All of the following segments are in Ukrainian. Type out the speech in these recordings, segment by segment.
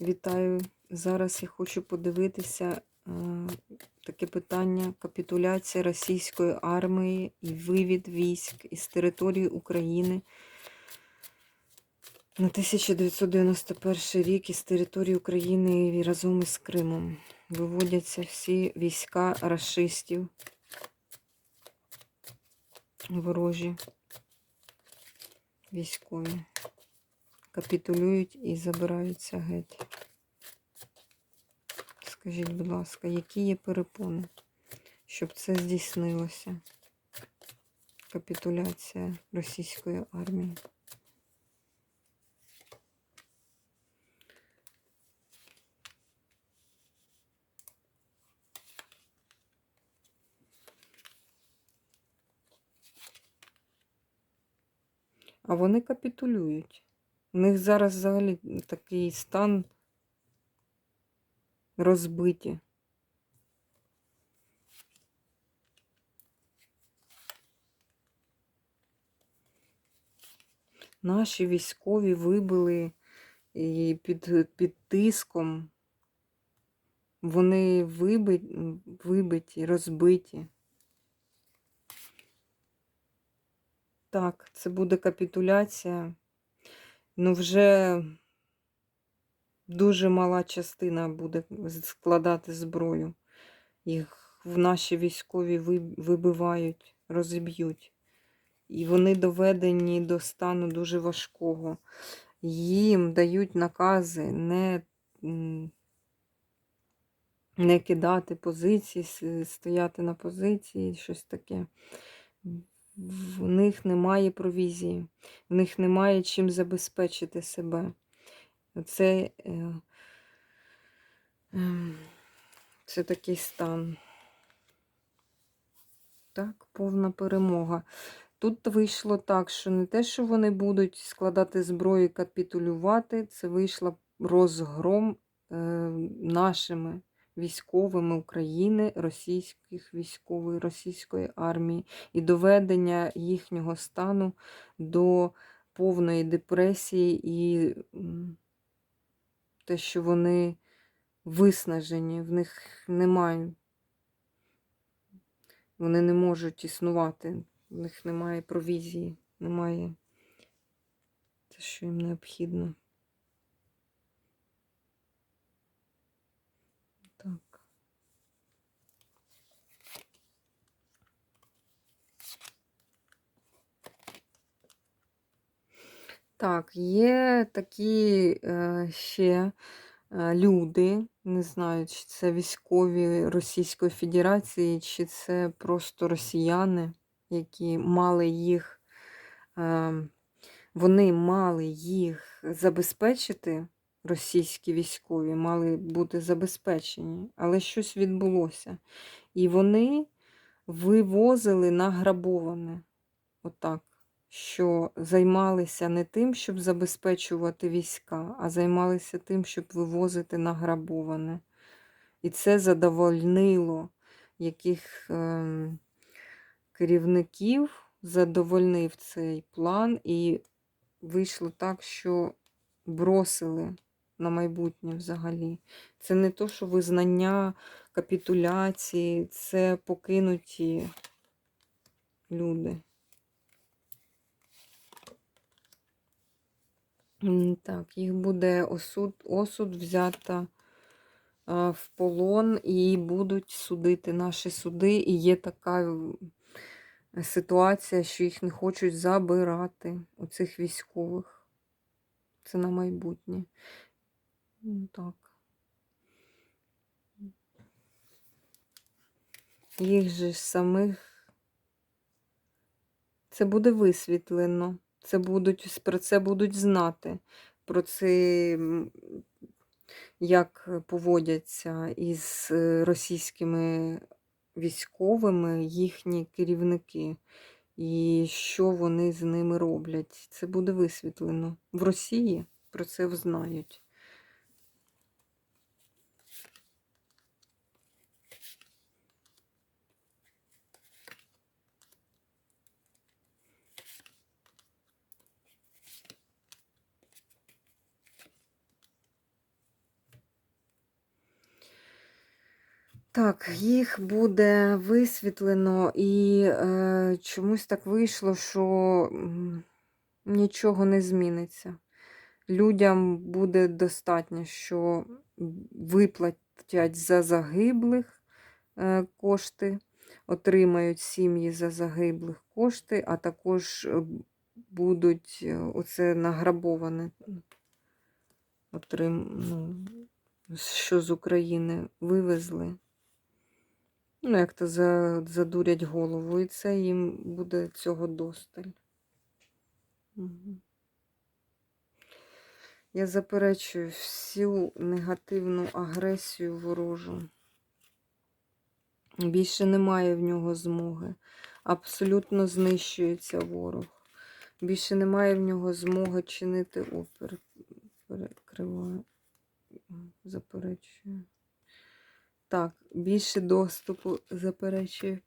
Вітаю. Зараз я хочу подивитися е, таке питання: капітуляція російської армії і вивід військ із території України на 1991 рік із території України і разом із Кримом. Виводяться всі війська рашистів ворожі військові. Капітулюють і забираються геть. Скажіть, будь ласка, які є перепони, щоб це здійснилося? Капітуляція російської армії. А вони капітулюють. У них зараз взагалі такий стан розбиті. Наші військові вибили і під, під тиском. Вони вибиті, вибиті, розбиті. Так, це буде капітуляція. Ну, вже дуже мала частина буде складати зброю. Їх в наші військові вибивають, розіб'ють. І вони доведені до стану дуже важкого. Їм дають накази не не кидати позиції, стояти на позиції, щось таке. В них немає провізії, в них немає чим забезпечити себе. Це, е, ем, це такий стан. Так, повна перемога. Тут вийшло так, що не те, що вони будуть складати зброю і капітулювати, це вийшло розгром е, нашими військовими України, російських військової, російської армії і доведення їхнього стану до повної депресії і те, що вони виснажені, в них немає, вони не можуть існувати, в них немає провізії, немає те, що їм необхідно. Так, є такі е, ще е, люди, не знаю, чи це військові Російської Федерації, чи це просто росіяни, які мали їх, е, вони мали їх забезпечити російські військові мали бути забезпечені, але щось відбулося. І вони вивозили награбоване. Отак. Що займалися не тим, щоб забезпечувати війська, а займалися тим, щоб вивозити награбоване. І це задовольнило яких е, керівників задовольнив цей план, і вийшло так, що бросили на майбутнє взагалі. Це не то, що визнання капітуляції, це покинуті люди. Так, їх буде осуд, осуд взято в полон і будуть судити наші суди. І є така ситуація, що їх не хочуть забирати, оцих військових. Це на майбутнє. Так. Їх же самих це буде висвітлено. Це будуть, Про це будуть знати. Про це, як поводяться із російськими військовими їхні керівники. І що вони з ними роблять. Це буде висвітлено. В Росії про це взнають. Так, їх буде висвітлено, і е, чомусь так вийшло, що нічого не зміниться. Людям буде достатньо, що виплатять за загиблих е, кошти, отримають сім'ї за загиблих кошти, а також е, будуть е, оце награбоване, отрим, ну, що з України вивезли. Ну, як то за, задурять голову, і це їм буде цього досталь. Я заперечую всю негативну агресію ворожу. Більше немає в нього змоги. Абсолютно знищується ворог. Більше немає в нього змоги чинити опір. Перекриваю. Заперечую. Так, більше доступу заперечую.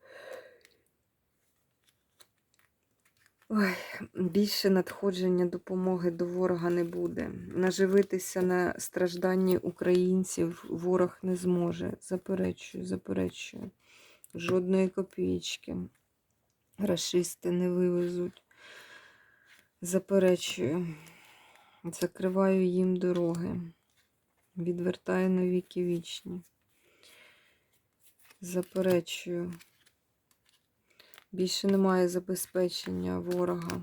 Ой, більше надходження допомоги до ворога не буде. Наживитися на стражданні українців ворог не зможе. Заперечую, заперечую. Жодної копійки. Рашисти не вивезуть. Заперечую. Закриваю їм дороги. Відвертаю на віки вічні. Заперечую. Більше немає забезпечення ворога.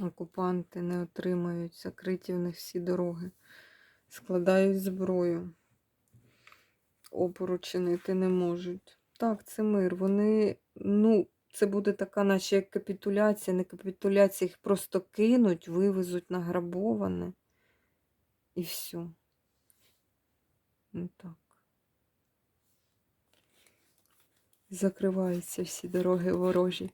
Окупанти не отримають, закриті в них всі дороги. Складають зброю. Опору чинити не можуть. Так, це мир. Вони, ну, це буде така, наче як капітуляція, не капітуляція, їх просто кинуть, вивезуть награбоване. І все. Ну так. Закриваються всі дороги ворожі.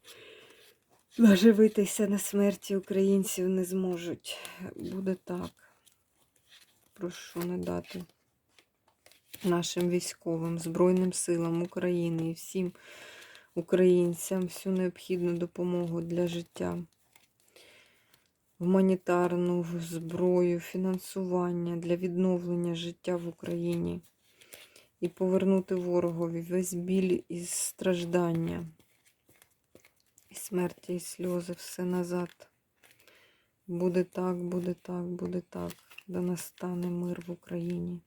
Наживитися на смерті українців не зможуть. Буде так. Прошу не дати нашим військовим, Збройним силам України і всім українцям всю необхідну допомогу для життя, гуманітарну зброю, фінансування для відновлення життя в Україні і повернути ворогові весь біль і страждання, і смерті, і сльози, все назад. Буде так, буде так, буде так, да настане мир в Україні.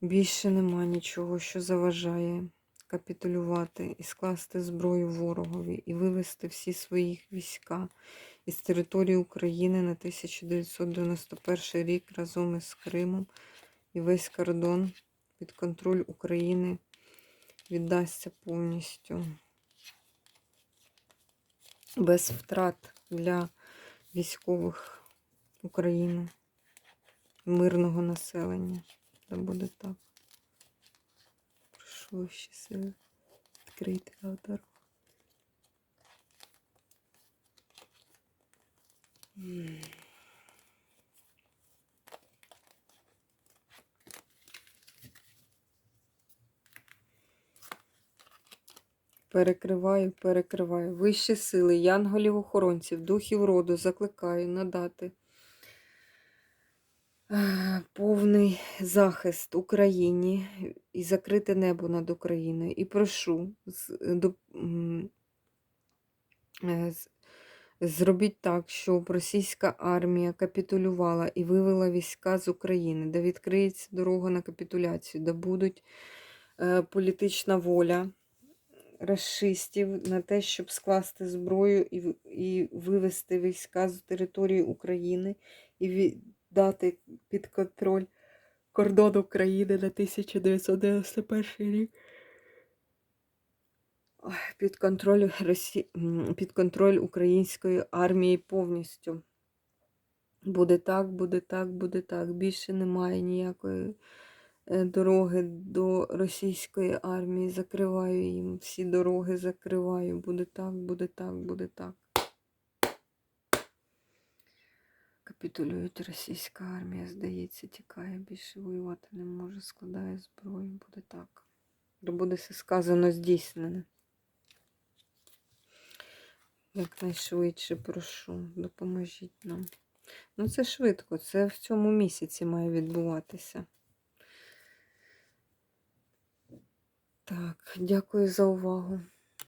Більше нема нічого, що заважає капітулювати і скласти зброю ворогові, і вивести всі свої війська із території України на 1991 рік разом із Кримом і весь кордон під контроль України віддасться повністю без втрат для військових України, мирного населення. Це буде так. Прошу ще сили відкрити автор. Перекриваю, перекриваю. Вищі сили, янголів-охоронців, духів роду закликаю надати е, повний захист Україні і закрите небо над Україною. І прошу, з- до- е, зробіть так, щоб російська армія капітулювала і вивела війська з України, де відкриється дорога на капітуляцію, де будуть е, політична воля расистів на те, щоб скласти зброю і, і вивести війська з території України і віддати під контроль кордон України на 1991 рік. Під контроль Росі... під контроль української армії повністю. Буде так, буде так, буде так. Більше немає ніякої е, дороги до російської армії. Закриваю їм всі дороги, закриваю. Буде так, буде так, буде так. Капітулюють російська армія, здається, тікає, більше воювати не може, складає зброю, буде так. Буде все сказано здійснене. Якнайшвидше прошу, допоможіть нам. Ну, це швидко, це в цьому місяці має відбуватися. Так, дякую за увагу.